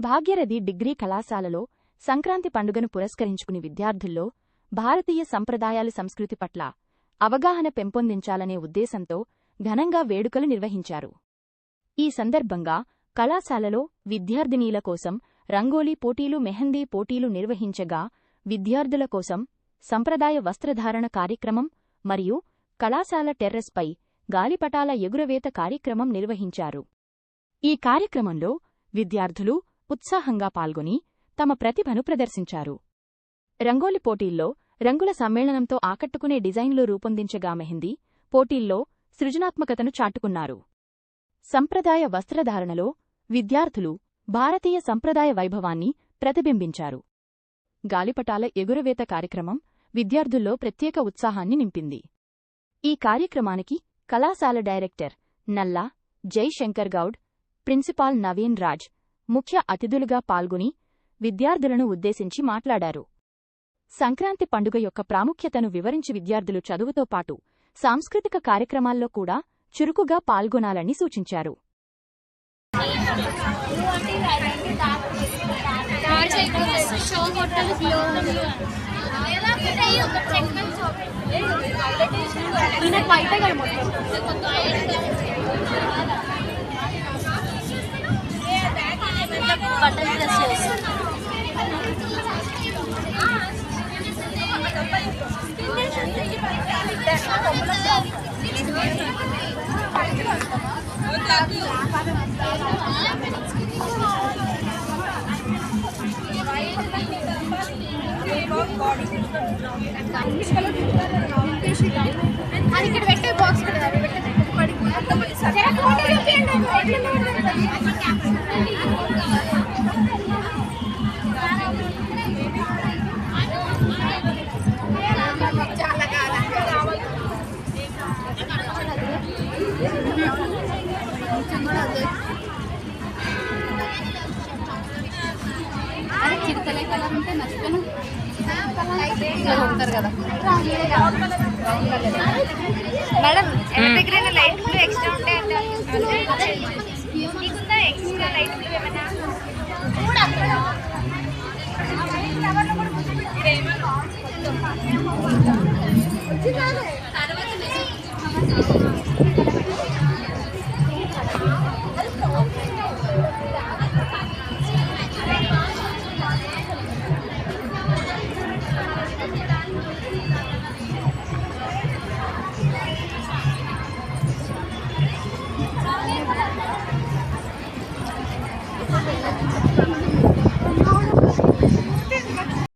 భాగ్యరథి degree కళాశాలలో సంక్రాంతి పండుగను పురస్కరించుకుని విద్యార్థుల్లో భారతీయ సంప్రదాయాలు సంస్కృతి పట్ల అవగాహన పెంపొందించాలనే ఉద్దేశంతో ఘనంగా వేడుకలు నిర్వహించారు. ఈ సందర్భంగా కళాశాలలో విద్యార్థినీల కోసం రంగోలీ పోటీలు మెహందీ పోటీలు నిర్వహించగా విద్యార్థుల కోసం సంప్రదాయ వస్త్రధారణ కార్యక్రమం మరియు కళాశాల టెర్రస్పై గాలిపటాల ఎగురవేత కార్యక్రమం నిర్వహించారు. ఈ కార్యక్రమంలో విద్యార్థులు ఉత్సాహంగా పాల్గొని తమ ప్రతిభను ప్రదర్శించారు. రంగోలి పోటీల్లో రంగుల సమ్మేళనంతో ఆకట్టుకునే డిజైన్లు రూపొందించగా మెహిందీ పోటీల్లో సృజనాత్మకతను చాటుకున్నారు. సంప్రదాయ వస్త్రధారణలో విద్యార్థులు భారతీయ సంప్రదాయ వైభవాన్ని ప్రతిబింబించారు. గాలిపటాల ఎగురవేత కార్యక్రమం విద్యార్థుల్లో ప్రత్యేక ఉత్సాహాన్ని నింపింది. ఈ కార్యక్రమానికి కళాశాల డైరెక్టర్ నల్లా జైశంకర్ గౌడ్ ప్రిన్సిపాల్ నవీన్ రాజ్ ముఖ్య అతిథులుగా పాల్గొని విద్యార్థులను ఉద్దేశించి మాట్లాడారు. సంక్రాంతి పండుగ యొక్క ప్రాముఖ్యతను వివరించి విద్యార్థులు చదువుతో పాటు సాంస్కృతిక కార్యక్రమాల్లో కూడా చురుకుగా పాల్గొనాలని సూచించారు. బయట అది ఇక్కడ పెట్టే బాక్స్ కదా అది అది చిరుతలే కలర్ ఉంటే ఉంటారు కదా madam electric light blue extra ఉంటాయంటే ఎక్స్ట్రా లైట్ బ్లూ ఏమైనా కూడా